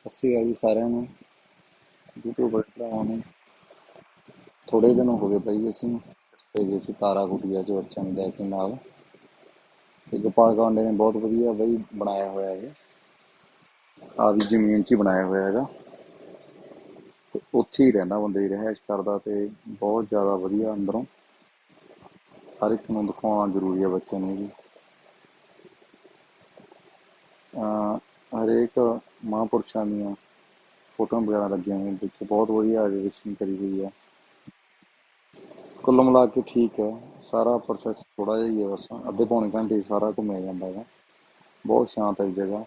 ਸਤਿ ਸ਼੍ਰੀ ਅਕਾਲ ਜੀ ਸਾਰਿਆਂ ਨੂੰ। ਯੂਟਿਊਬਰ ਭਰਾਵਾਂ ਨੂੰ। ਥੋੜੇ ਦਿਨ ਹੋ ਗਏ ਭਾਈ ਅਸੀਂ। ਸਿਰਸੇ ਗਏ ਸੀ ਤਾਰਾ ਗੁੱਡੀਆ ਜੋ ਅਰਚਨ ਲੈ ਕੇ ਨਾਲ। ਤੇ ਗੋਪਾਲ ਗਾਂਡੇ ਨੇ ਬਹੁਤ ਵਧੀਆ ਬਈ ਬਣਾਇਆ ਹੋਇਆ ਇਹ। ਆ ਵੀ ਜ਼ਮੀਨ 'ਚ ਹੀ ਬਣਾਇਆ ਹੋਇਆ ਹੈਗਾ। ਤੇ ਉੱਥੇ ਹੀ ਰਹਿੰਦਾ ਬੰਦੇ ਦੀ ਰਹਿائش ਕਰਦਾ ਤੇ ਬਹੁਤ ਜ਼ਿਆਦਾ ਵਧੀਆ ਅੰਦਰੋਂ। ਹਰ ਇੱਕ ਨੂੰ ਦਿਖਾਉਣਾ ਜ਼ਰੂਰੀ ਹੈ ਬੱਚੇ ਨੂੰ ਜੀ। ਹਰੇਕ ਮਹਾਂਪੁਰਸ਼ਾਂ ਦੀਆਂ ਫੋਟੋਆਂ ਵਗੈਰਾ ਲੱਗੀਆਂ ਹੋਈਆਂ ਵਿੱਚ ਬਹੁਤ ਵਧੀਆ ਐਡੀਟਿੰਗ ਕਰੀ ਹੋਈ ਹੈ ਕੁੱਲ ਮਿਲਾ ਕੇ ਠੀਕ ਹੈ ਸਾਰਾ ਪ੍ਰੋਸੈਸ ਥੋੜਾ ਜਿਹਾ ਹੀ ਹੈ ਬਸ ਅੱਧੇ ਪੌਣੇ ਘੰਟੇ 'ਚ ਸਾਰਾ ਘੁੰਮਿਆ ਜਾਂਦਾ ਹੈਗਾ ਬਹੁਤ ਸ਼ਾਂਤ ਹੈ ਜਗ੍ਹਾ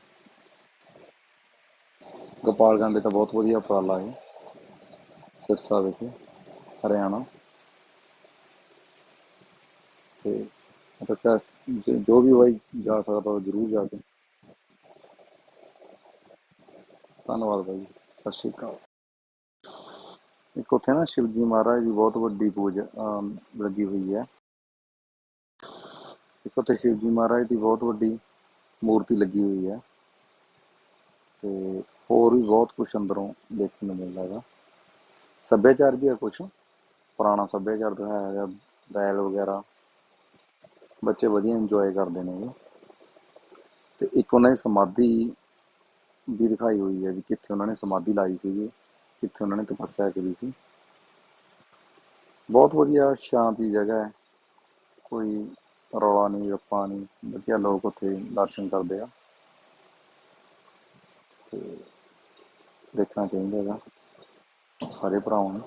ਗੋਪਾਲ ਗਾਂਡੇ ਤਾਂ ਬਹੁਤ ਵਧੀਆ ਉਪਰਾਲਾ ਹੈ ਸਿਰਸਾ ਵਿਖੇ ਹਰਿਆਣਾ ਤੇ ਰੱਖਿਆ ਜੋ ਵੀ ਬਾਈ ਜਾ ਸਕਦਾ ਉਹ ਜ਼ਰੂਰ ਜਾ ਕੇ ਧੰਨਵਾਦ ਬਾਈ ਸਤਿ ਸ਼੍ਰੀ ਅਕਾਲ। ਇੱਕ ਉੱਥੇ ਨਾ ਸ਼ਿਵਜੀ ਮਹਾਰਾਜ ਦੀ ਬਹੁਤ ਵੱਡੀ ਪੂਜਾ ਲੱਗੀ ਹੋਈ ਹੈ। ਇੱਕ ਉੱਥੇ ਸ਼ਿਵਜੀ ਮਹਾਰਾਜ ਦੀ ਬਹੁਤ ਵੱਡੀ ਮੂਰਤੀ ਲੱਗੀ ਹੋਈ ਹੈ। ਤੇ ਹੋਰ ਵੀ ਬਹੁਤ ਕੁਝ ਅੰਦਰੋਂ ਦੇਖਣ ਨੂੰ ਮਿਲਦਾ ਹੈਗਾ। ਸੱਭਿਆਚਾਰ ਵੀ ਹੈ ਕੁਝ ਪੁਰਾਣਾ ਸੱਭਿਆਚਾਰ ਦਿਖਾਇਆ ਹੈਗਾ, ਬੈਲ ਵਗੈਰਾ। ਬੱਚੇ ਵਧੀਆ ਇੰਜੋਏ ਕਰਦੇ ਨੇ ਤੇ ਇੱਕ ਉਹਨਾਂ ਦੀ ਸਮਾਧੀ ਵੀ ਦਿਖਾਈ ਹੋਈ ਹੈ ਵੀ ਕਿੱਥੇ ਉਹਨਾਂ ਨੇ ਸਮਾਧੀ ਲਾਈ ਸੀਗੀ, ਕਿੱਥੇ ਉਹਨਾਂ ਨੇ ਤਪੱਸਿਆ ਕਰੀ ਸੀ। ਬਹੁਤ ਵਧੀਆ, ਸ਼ਾਂਤੀ ਜਗ੍ਹਾ ਹੈ। ਕੋਈ ਰੌਲਾ ਨਹੀਂ, ਰੱਪਾ ਨਹੀਂ। ਵਧੀਆ ਲੋਕ ਉੱਥੇ ਦਰਸ਼ਨ ਕਰਦੇ ਆ। ਤੇ ਦੇਖਣਾ ਚਾਹੀਦਾ ਹੈਗਾ। ਸਾਰੇ ਭਰਾਵਾਂ ਨੂੰ